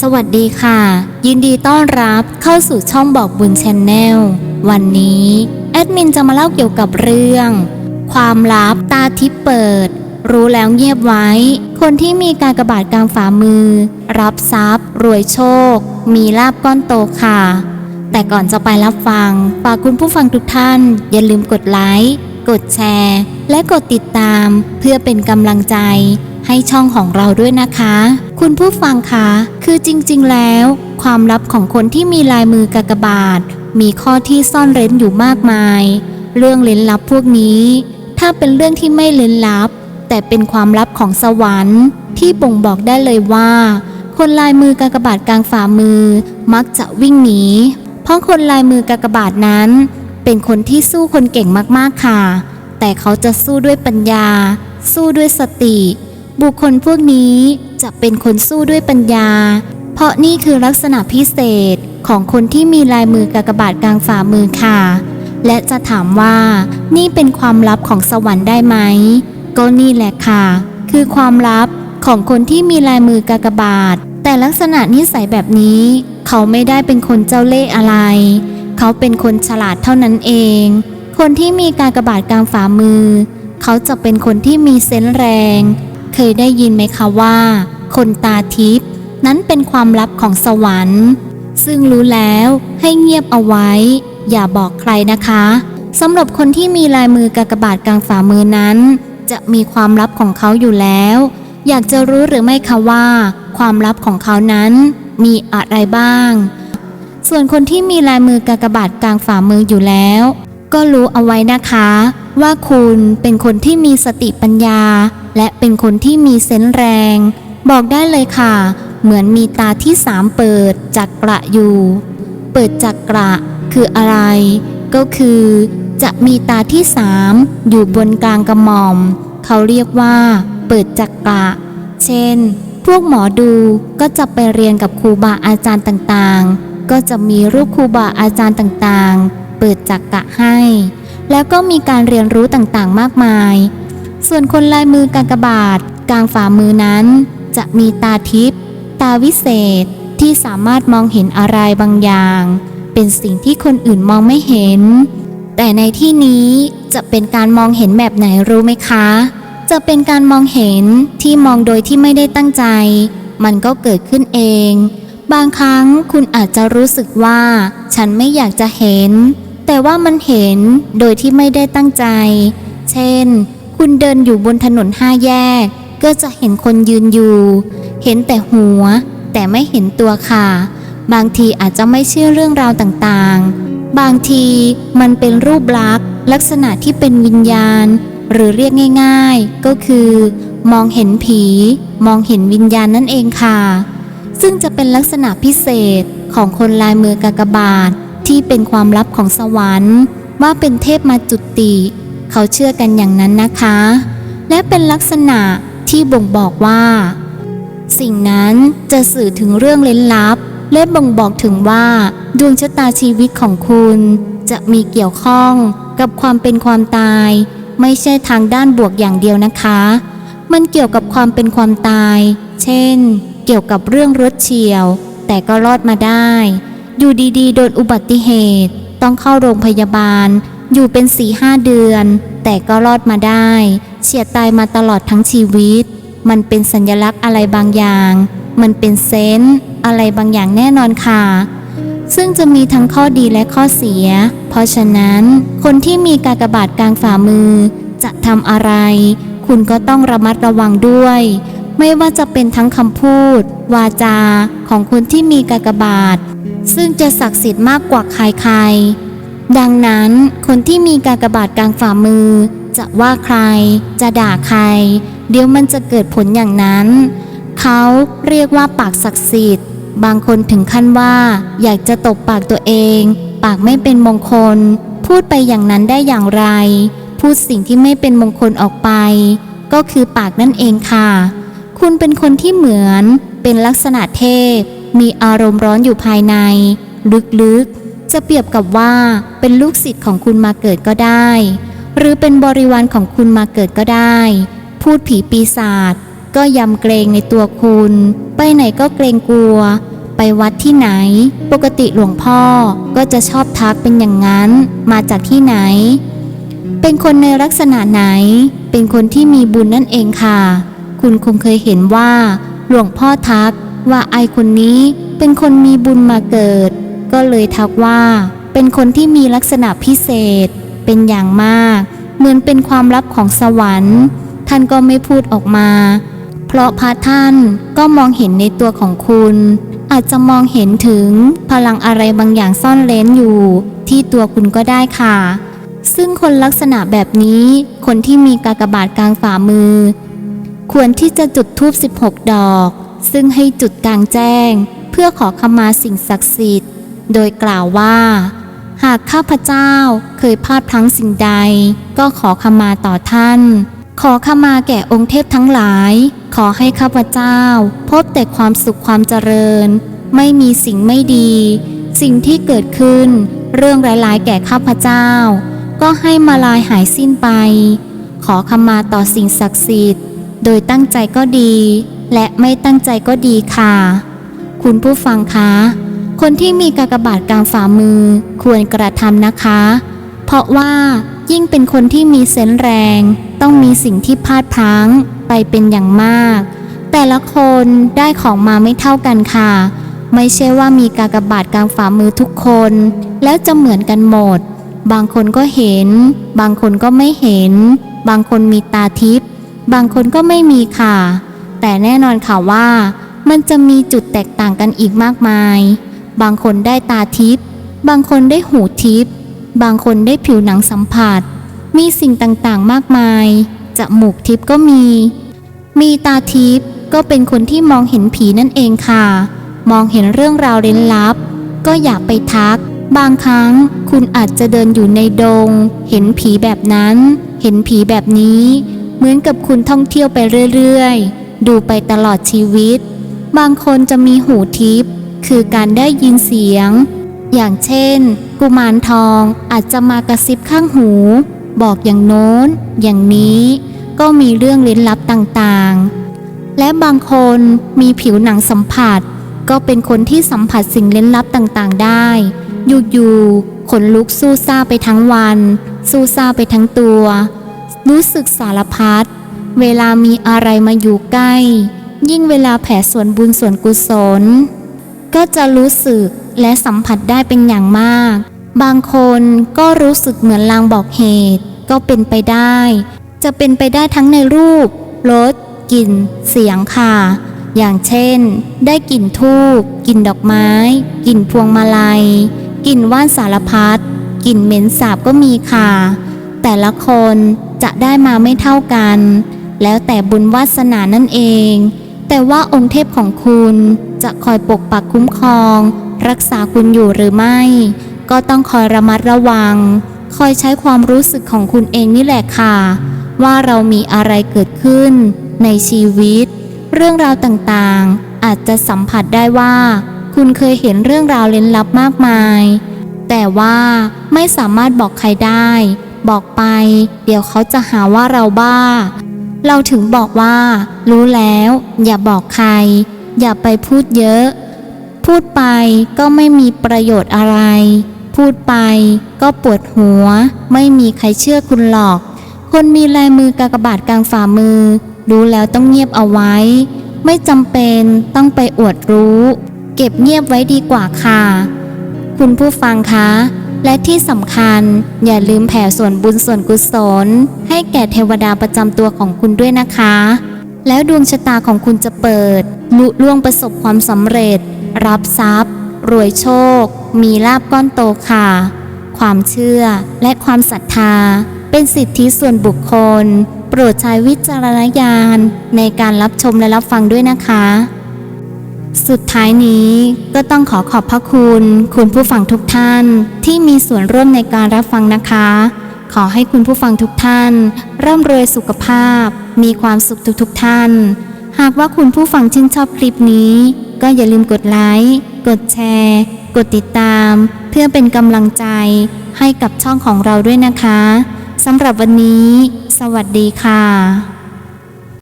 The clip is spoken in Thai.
สวัสดีค่ะ ยินดีต้อนรับเข้าสู่ช่องบอกบุญชนแนลวันนี้ แอดมินจะมาเล่าเกี่ยวกับเรื่อง ความลับตาทิพเปิด รู้แล้วเงียบไว้ คนที่มีการกระบาดกลางฝ่ามือ รับทรัพย์ รวยโชค มีลาบก้อนโตค่ะ แต่ก่อนจะไปรับฟังฝากคุณผู้ฟังทุกท่าน อย่าลืมกดไลค์กดแชร์ และกดติดตามเพื่อเป็นกำลังใจ ให้ช่องของเราด้วยนะคะ คุณผู้ฟังคะคือจริงๆแล้ว ความลับของคนที่มีลายมือกากบาท มีข้อที่ซ่อนเร้นอยู่มากมาย เรื่องเล้นลับพวกนี้ ถ้าเป็นเรื่องที่ไม่เล้นลับ แต่เป็นความลับของสวรรค์ ที่บ่งบอกได้เลยว่า คนลายมือกากบาทกลางฝ่ามือมักจะวิ่งหนี เพราะคนลายมือกากบาทนั้น เป็นคนที่สู้คนเก่งมากๆค่ะ แต่เขาจะสู้ด้วยปัญญา สู้ด้วยสติ บุคคลพวกนี้จะเป็นคนสู้ด้วยปัญญา เพราะนี่คือลักษณะพิเศษของคนที่มีลายมือกากบาทกลางฝ่ามือค่ะ และจะถามว่านี่เป็นความลับของสวรรค์ได้ไหม ก็นี่แหละค่ะ คือความลับของคนที่มีลายมือกากบาท แต่ลักษณะนิสัยแบบนี้ เขาไม่ได้เป็นคนเจ้าเล่ห์อะไร เขาเป็นคนฉลาดเท่านั้นเอง คนที่มีกากบาทกลางฝ่ามือ เขาจะเป็นคนที่มีเซนส์แรง เคยได้ยินไหมคะว่า คนตาทิพย์นั้นเป็นความลับของสวรรค์ ซึ่งรู้แล้วให้เงียบเอาไว้ อย่าบอกใครนะคะสำหรับคนที่มีลายมือกากบาทกลางฝ่ามือนั้น จะมีความลับของเขาอยู่แล้ว อยากจะรู้หรือไม่คะว่า ความลับของเขานั้นมีอะไรบ้าง ส่วนคนที่มีลายมือกากบาทกลางฝ่ามืออยู่แล้ว ก็รู้เอาไว้นะคะ ว่าคุณเป็นคนที่มีสติปัญญา และเป็นคนที่มีเซนส์แรง บอกได้เลยค่ะ เหมือนมีตาที่สามเปิดจักระอยู่ เปิดจักระคืออะไร ก็คือ จะมีตาที่สามอยู่บนกลางกระหม่อม เขาเรียกว่า เปิดจักระเช่น พวกหมอดูก็จะไปเรียนกับครูบาอาจารย์ต่างๆ ก็จะมีรูปครูบาอาจารย์ต่างๆ เปิดจักระให้ แล้วก็มีการเรียนรู้ต่างๆ มากมาย ส่วนคนลายมือกากบาทกลางฝ่ามือนั้น จะมีตาทิพย์ตาวิเศษที่สามารถมองเห็นอะไรบางอย่าง เป็นสิ่งที่คนอื่นมองไม่เห็น แต่ในที่นี้จะเป็นการมองเห็นแบบไหนรู้ไหมคะ จะเป็นการมองเห็นที่มองโดยที่ไม่ได้ตั้งใจ มันก็เกิดขึ้นเอง บางครั้งคุณอาจจะรู้สึกว่า ฉันไม่อยากจะเห็น แต่ว่ามันเห็นโดยที่ไม่ได้ตั้งใจ เช่น คุณเดินอยู่บนถนนห้าแยก ก็จะเห็นคนยืนอยู่ เห็นแต่หัว แต่ไม่เห็นตัวค่ะ บางทีอาจจะไม่เชื่อเรื่องราวต่างๆ บางทีมันเป็นรูปลักษณ์ ลักษณะที่เป็นวิญญาณ หรือเรียกง่าย ๆ ก็คือ มองเห็นผี มองเห็นวิญญาณนั่นเองค่ะ ซึ่งจะเป็นลักษณะพิเศษของคนลายมือกากบาท ที่เป็นความลับของสวรรค์ ว่าเป็นเทพมาจุติ เขาเชื่อกันอย่างนั้นนะคะ และเป็นลักษณะที่บ่งบอกว่า สิ่งนั้นจะสื่อถึงเรื่องเล้นลับ และบ่งบอกถึงว่า ดวงชะตาชีวิตของคุณ จะมีเกี่ยวข้องกับความเป็นความตาย ไม่ใช่ทางด้านบวกอย่างเดียวนะคะ มันเกี่ยวกับความเป็นความตาย เช่น เกี่ยวกับเรื่องรถเฉียว แต่ก็รอดมาได้ อยู่ดีๆ โดนอุบัติเหตุ ต้องเข้าโรงพยาบาล อยู่เป็นสี่ห้าเดือน แต่ก็รอดมาได้ เฉียดตายมาตลอดทั้งชีวิต มันเป็นสัญลักษณ์อะไรบางอย่าง มันเป็นเซนส์อะไรบางอย่างแน่นอนค่ะ ซึ่งจะมีทั้งข้อดีและข้อเสีย เพราะฉะนั้น คนที่มีกากบาทกลางฝ่ามือ จะทำอะไร คุณก็ต้องระมัดระวังด้วย ไม่ว่าจะเป็นทั้งคำพูด วาจาของคนที่มีกากบาท ซึ่งจะศักดิ์สิทธิ์มากกว่าใครๆ ดังนั้นคนที่มีกากบาทกลางฝ่ามือ จะว่าใคร จะด่าใคร เดี๋ยวมันจะเกิดผลอย่างนั้น เขาเรียกว่าปากศักดิ์สิทธิ์ บางคนถึงขั้นว่า อยากจะตบปากตัวเอง ปากไม่เป็นมงคล พูดไปอย่างนั้นได้อย่างไร พูดสิ่งที่ไม่เป็นมงคลออกไป ก็คือปากนั่นเองค่ะ คุณเป็นคนที่เหมือนเป็นลักษณะเทพ มีอารมณ์ร้อนอยู่ภายใน ลึกๆ จะเปรียบกับว่าเป็นลูกศิษย์ของคุณมาเกิดก็ได้ หรือเป็นบริวารของคุณมาเกิดก็ได้ พูดผีปีศาจก็ยำเกรงในตัวคุณ ไปไหนก็เกรงกลัว ไปวัดที่ไหน ปกติหลวงพ่อก็จะชอบทักเป็นอย่างนั้น มาจากที่ไหน เป็นคนในลักษณะไหน เป็นคนที่มีบุญนั่นเองค่ะ คุณคงเคยเห็นว่า หลวงพ่อทัก ว่าไอคนนี้เป็นคนมีบุญมาเกิด ก็เลยทักว่า เป็นคนที่มีลักษณะพิเศษ เป็นอย่างมาก เหมือนเป็นความลับของสวรรค์ ท่านก็ไม่พูดออกมา เพราะพระท่านก็มองเห็นในตัวของคุณ อาจจะมองเห็นถึงพลังอะไรบางอย่างซ่อนเร้นอยู่ ที่ตัวคุณก็ได้ค่ะ ซึ่งคนลักษณะแบบนี้ คนที่มีกากบาทกลางฝ่ามือ ควรที่จะจุดธูป16 ดอก ซึ่งให้จุดกลางแจ้ง เพื่อขอขมาสิ่งศักดิ์สิทธิ์ โดยกล่าวว่า หากข้าพเจ้าเคยพลาดพลั้งสิ่งใด ก็ขอขมาต่อท่าน ขอขมาแก่องค์เทพทั้งหลาย ขอให้ข้าพเจ้า พบแต่ความสุขความเจริญ ไม่มีสิ่งไม่ดี สิ่งที่เกิดขึ้น เรื่องร้ายๆแก่ข้าพเจ้า ก็ให้มาลายหายสิ้นไป ขอขมาต่อสิ่งศักดิ์สิทธิ์ โดยตั้งใจก็ดี และไม่ตั้งใจก็ดีค่ะ คุณผู้ฟังคะ คนที่มีกากบาทกลางฝ่ามือควรกระทำนะคะ เพราะว่ายิ่งเป็นคนที่มีเซนส์แรง ต้องมีสิ่งที่พลาดพลั้งไปเป็นอย่างมาก แต่ละคนได้ของมาไม่เท่ากันค่ะ ไม่ใช่ว่ามีกากบาทกลางฝ่ามือทุกคน แล้วจะเหมือนกันหมด บางคนก็เห็น บางคนก็ไม่เห็น บางคนมีตาทิพย์บางคนก็ไม่มีค่ะ แต่แน่นอนค่ะว่ามันจะมีจุดแตกต่างกันอีกมากมาย บางคนได้ตาทิพย์ บางคนได้หูทิพย์ บางคนได้ผิวหนังสัมผัส มีสิ่งต่างๆมากมาย จมูกทิพย์ก็มี มีตาทิพย์ก็เป็นคนที่มองเห็นผีนั่นเองค่ะ มองเห็นเรื่องราวเร้นลับ ก็อย่าไปทัก บางครั้งคุณอาจจะเดินอยู่ในดง เห็นผีแบบนั้น เห็นผีแบบนี้ เหมือนกับคุณท่องเที่ยวไปเรื่อยๆ ดูไปตลอดชีวิต บางคนจะมีหูทิพย์คือการได้ยินเสียง อย่างเช่น กุมารทองอาจจะมากระซิบข้างหู บอกอย่างโน้น อย่างนี้ก็มีเรื่องลี้ลับต่างๆ และบางคนมีผิวหนังสัมผัส ก็เป็นคนที่สัมผัสสิ่งลี้ลับต่างๆได้ อยู่ๆขนลุกสู้ซาไปทั้งวัน สู้ซาไปทั้งตัว รู้สึกสารพัด เวลามีอะไรมาอยู่ใกล้ ยิ่งเวลาแผ่ส่วนบุญส่วนกุศล ก็จะรู้สึกและสัมผัสได้เป็นอย่างมาก บางคนก็รู้สึกเหมือนลางบอกเหตุ ก็เป็นไปได้ จะเป็นไปได้ทั้งในรูปรสกลิ่น เสียงค่ะ อย่างเช่น ได้กลิ่นทูบกลิ่นดอกไม้ กลิ่นพวงมาลัย กลิ่นว่านสารพัดกลิ่นเหม็นสาบก็มีค่ะ แต่ละคนจะได้มาไม่เท่ากัน แล้วแต่บุญวาสนานั่นเอง แต่ว่าองค์เทพของคุณจะคอยปกปักคุ้มครอง รักษาคุณอยู่หรือไม่ ก็ต้องคอยระมัดระวัง คอยใช้ความรู้สึกของคุณเองนี่แหละค่ะ ว่าเรามีอะไรเกิดขึ้น ในชีวิต เรื่องราวต่างๆ อาจจะสัมผัสได้ว่า คุณเคยเห็นเรื่องราวเล้นลับมากมาย แต่ว่าไม่สามารถบอกใครได้ บอกไป เดี๋ยวเขาจะหาว่าเราบ้า เราถึงบอกว่า รู้แล้ว อย่าบอกใคร อย่าไปพูดเยอะ พูดไปก็ไม่มีประโยชน์อะไร พูดไปก็ปวดหัว ไม่มีใครเชื่อคุณหรอก คนมีลายมือกากบาทกลางฝ่ามือ รู้แล้วต้องเงียบเอาไว้ ไม่จำเป็นต้องไปอวดรู้ เก็บเงียบไว้ดีกว่าค่ะ คุณผู้ฟังคะ และที่สำคัญอย่าลืมแผ่ส่วนบุญส่วนกุศล ให้แก่เทวดาประจำตัวของคุณด้วยนะคะ แล้วดวงชะตาของคุณจะเปิด ลุล่วงประสบความสำเร็จ รับทรัพย์ รวยโชค มีลาบก้อนโตค่ะ ความเชื่อและความศรัทธา เป็นสิทธิส่วนบุคคล โปรดใช้วิจารณญาณในการรับชมและรับฟังด้วยนะคะ สุดท้ายนี้ก็ต้องขอขอบพระคุณ คุณผู้ฟังทุกท่านที่มีส่วนร่วมในการรับฟังนะคะ ขอให้คุณผู้ฟังทุกท่าน ร่ำรวยสุขภาพ มีความสุขทุกๆทท่าน หากว่าคุณผู้ฟังชื่นชอบคลิปนี้ ก็อย่าลืมกดไลค์กดแชร์ กดติดตาม เพื่อเป็นกำลังใจให้กับช่องของเราด้วยนะคะสำหรับวันนี้ สวัสดีค่ะ